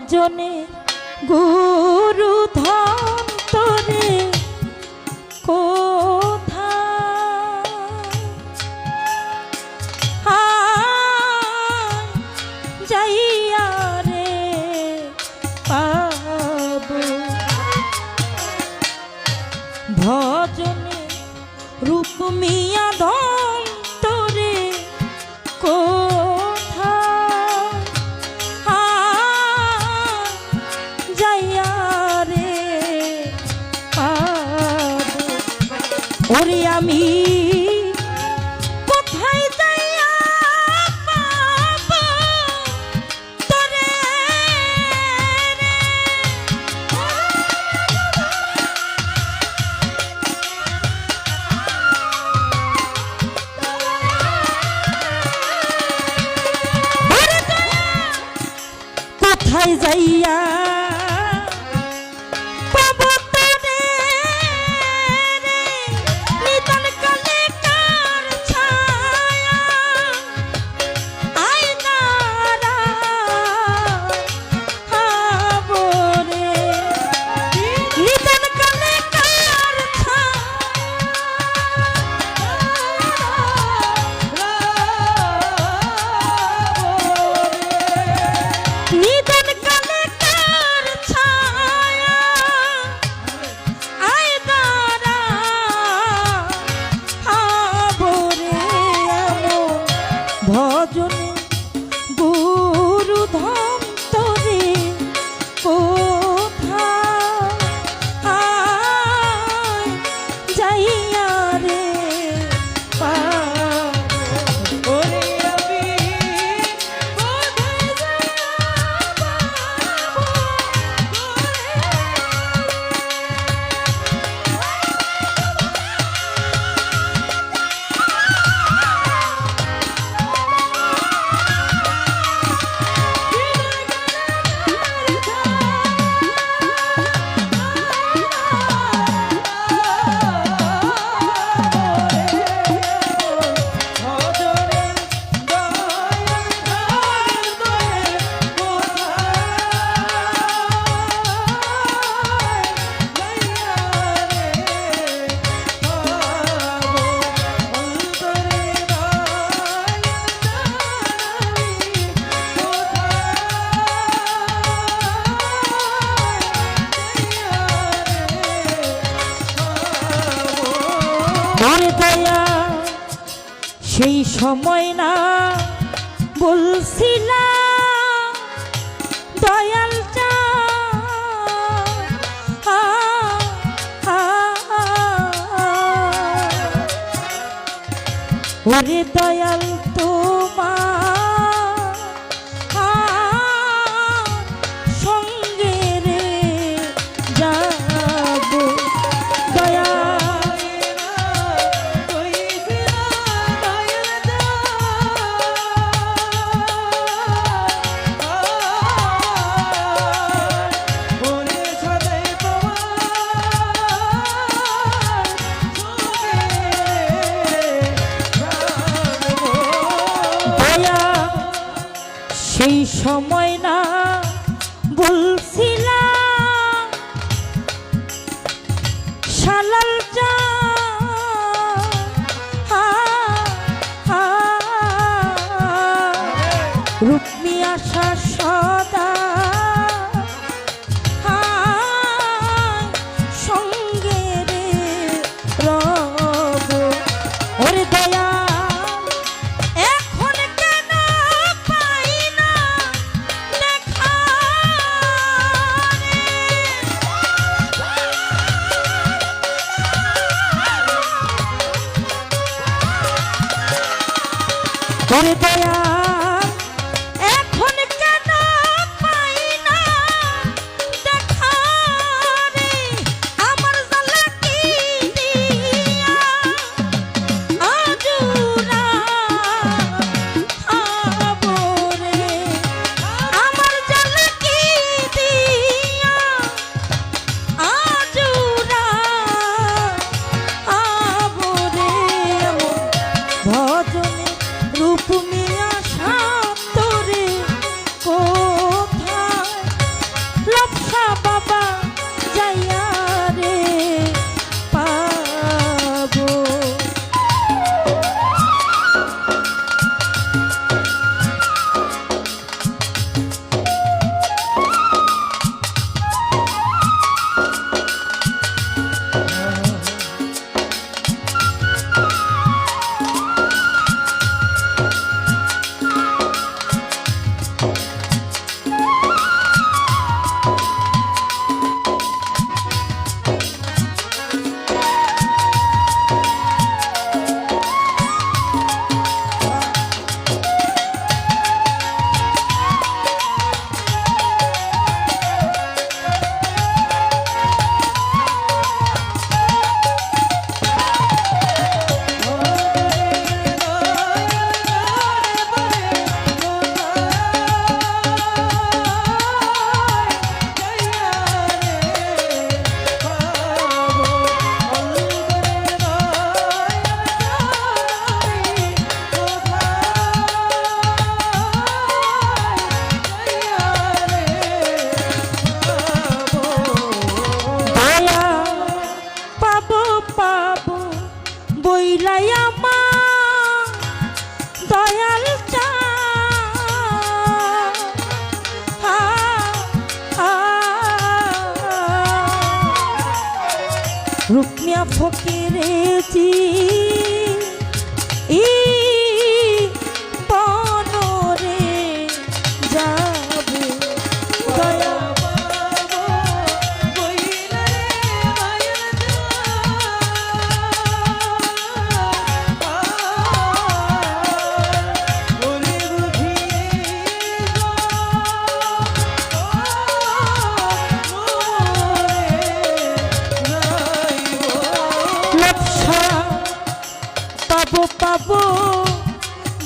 ভজনে গুরু ধরে কোথা ভজনে রূপমিয়া ধর মরে দয়া সেই সময় না বলছিলাম দয়ালটা ওরে দয়াল তো করে দয়া। রুকমিয়া ফকিরেছি ই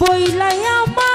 বইলাই আমার